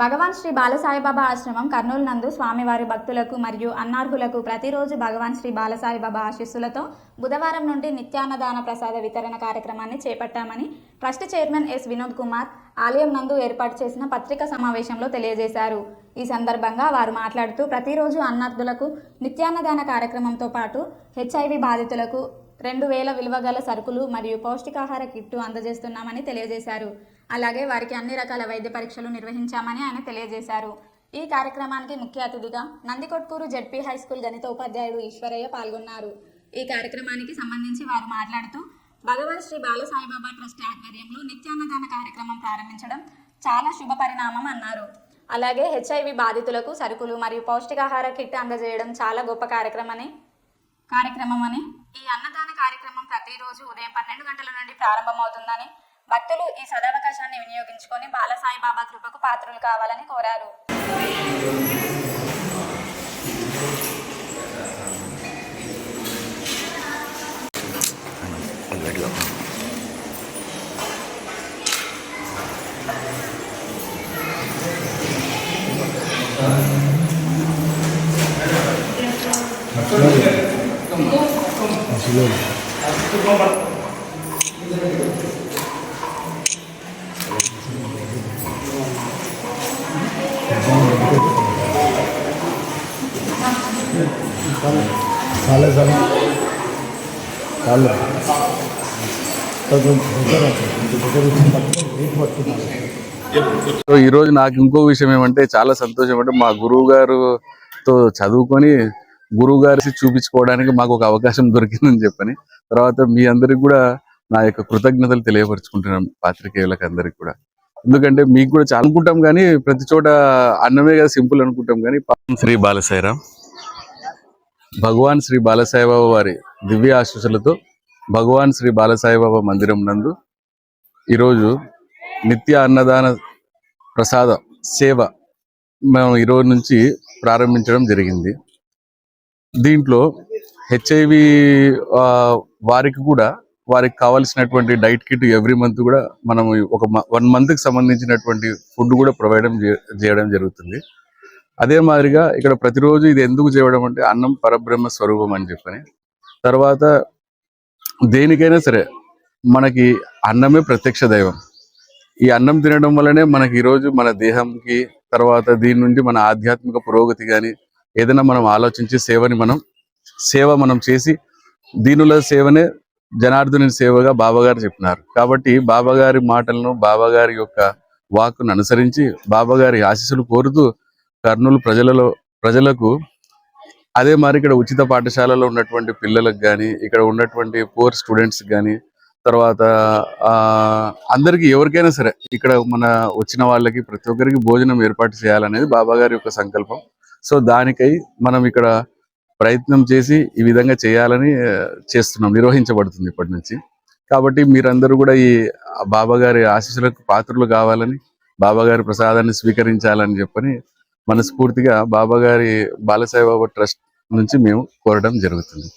భగవాన్ శ్రీ బాలసాయిబాబా ఆశ్రమం కర్నూలు నందు స్వామివారి భక్తులకు మరియు అన్నార్హులకు ప్రతిరోజు భగవాన్ శ్రీ బాలసాయిబాబా ఆశీస్సులతో బుధవారం నుండి నిత్యాన్నదాన ప్రసాద వితరణ కార్యక్రమాన్ని చేపట్టామని trust chairman S Vinod Kumar ఆలయం నందు ఏర్పాటు చేసిన పత్రికా సమావేశంలో తెలియజేశారు. ఈ సందర్భంగా వారు మాట్లాడుతూ ప్రతిరోజు అన్నార్థులకు నిత్యాన్నదాన కార్యక్రమంతో పాటు హెచ్ఐవి బాధితులకు రెండు వేల విలువగల సరుకులు మరియు పౌష్టికాహార కిట్టు అందజేస్తున్నామని తెలియజేశారు. అలాగే వారికి అన్ని రకాల వైద్య పరీక్షలు నిర్వహించామని ఆయన తెలియజేశారు. ఈ కార్యక్రమానికి ముఖ్య అతిథిగా నందికొట్కూరు జడ్పీ హై స్కూల్ గణిత ఉపాధ్యాయుడు ఈశ్వరయ్య పాల్గొన్నారు. ఈ కార్యక్రమానికి సంబంధించి వారు మాట్లాడుతూ భగవాన్ శ్రీ బాలసాయిబాబా ట్రస్ట్ ఆధ్వర్యంలో నిత్యాన్నదాన కార్యక్రమం ప్రారంభించడం చాలా శుభ పరిణామం అన్నారు. అలాగే హెచ్ఐవి బాధితులకు సరుకులు మరియు పౌష్టికాహార కిట్ అందజేయడం చాలా గొప్ప కార్యక్రమని కార్యక్రమం అని ఈ అన్నదాన కార్యక్రమం ప్రతిరోజు ఉదయం పన్నెండు గంటల నుండి ప్రారంభమవుతుందని భక్తులు ఈ సదవకాశాన్ని వినియోగించుకొని బాలసాయి బాబా కృపకు పాత్రులు కావాలని కోరారు. చాలే పట్టుకున్నాను సో ఈ రోజు నాకు ఇంకో విషయం ఏమంటే చాలా సంతోషం. అంటే మా గురువు గారుతో చదువుకొని గురువు గారి చూపించుకోవడానికి మాకు ఒక అవకాశం దొరికిందని చెప్పని తర్వాత మీ అందరికి కూడా నా యొక్క కృతజ్ఞతలు తెలియపరుచుకుంటున్నాం పాత్రికేయులకు అందరికి కూడా. ఎందుకంటే మీకు కూడా చాలా అనుకుంటాం కానీ ప్రతి చోట అన్నమే కదా సింపుల్ అనుకుంటాం కానీ పాపం శ్రీ బాలసాయిరామ్ భగవాన్ శ్రీ బాలసాయిబాబా వారి దివ్య ఆశీస్సులతో భగవాన్ శ్రీ బాలసాయిబాబా మందిరం నందు ఈరోజు నిత్య అన్నదాన ప్రసాద సేవ మేము ఈరోజు నుంచి ప్రారంభించడం జరిగింది. దీంట్లో హెచ్ఐవి వారికి కూడా వారికి కావాల్సినటువంటి డైట్ కిట్ ఎవ్రీ మంత్ కూడా మనం ఒక వన్ మంత్కి సంబంధించినటువంటి ఫుడ్ కూడా ప్రొవైడ్ చేయడం జరుగుతుంది. అదే మాదిరిగా ఇక్కడ ప్రతిరోజు ఇది ఎందుకు చేయడం అంటే అన్నం పరబ్రహ్మ స్వరూపం అని చెప్పని. తర్వాత దేనికైనా సరే మనకి అన్నమే ప్రత్యక్ష దైవం. ఈ అన్నం తినడం వల్లనే మనకి ఈరోజు మన దేహంకి తర్వాత దీని నుండి మన ఆధ్యాత్మిక పురోగతి కానీ ఏదైనా మనం ఆలోచించి సేవని మనం సేవ మనం చేసి దీనిలో సేవనే జనార్దుని సేవగా బాబాగారు చెప్పినారు. కాబట్టి బాబాగారి మాటలను బాబాగారి యొక్క వాక్కును అనుసరించి బాబాగారి ఆశీస్సులు కోరుతూ కర్నూలు ప్రజలలో ప్రజలకు అదే మరి ఇక్కడ ఉచిత పాఠశాలలో ఉన్నటువంటి పిల్లలకు కానీ ఇక్కడ ఉన్నటువంటి పూర్ స్టూడెంట్స్ కానీ తర్వాత ఆ ఎవరికైనా సరే ఇక్కడ మన వచ్చిన వాళ్ళకి ప్రతి ఒక్కరికి భోజనం ఏర్పాటు చేయాలనేది బాబాగారి యొక్క సంకల్పం. సో దానికై మనం ఇక్కడ ప్రయత్నం చేసి ఈ విధంగా చేయాలని చేస్తున్నాం. నిర్వహించబడుతుంది ఇప్పటి నుంచి. కాబట్టి మీరందరూ కూడా ఈ బాబా గారి ఆశీస్సులకు పాత్రలు కావాలని బాబాగారి ప్రసాదాన్ని స్వీకరించాలని చెప్పని మనస్ఫూర్తిగా బాబాగారి బాలసాయిబాబా బాలసాయి ట్రస్ట్ నుంచి మేము కోరడం జరుగుతుంది.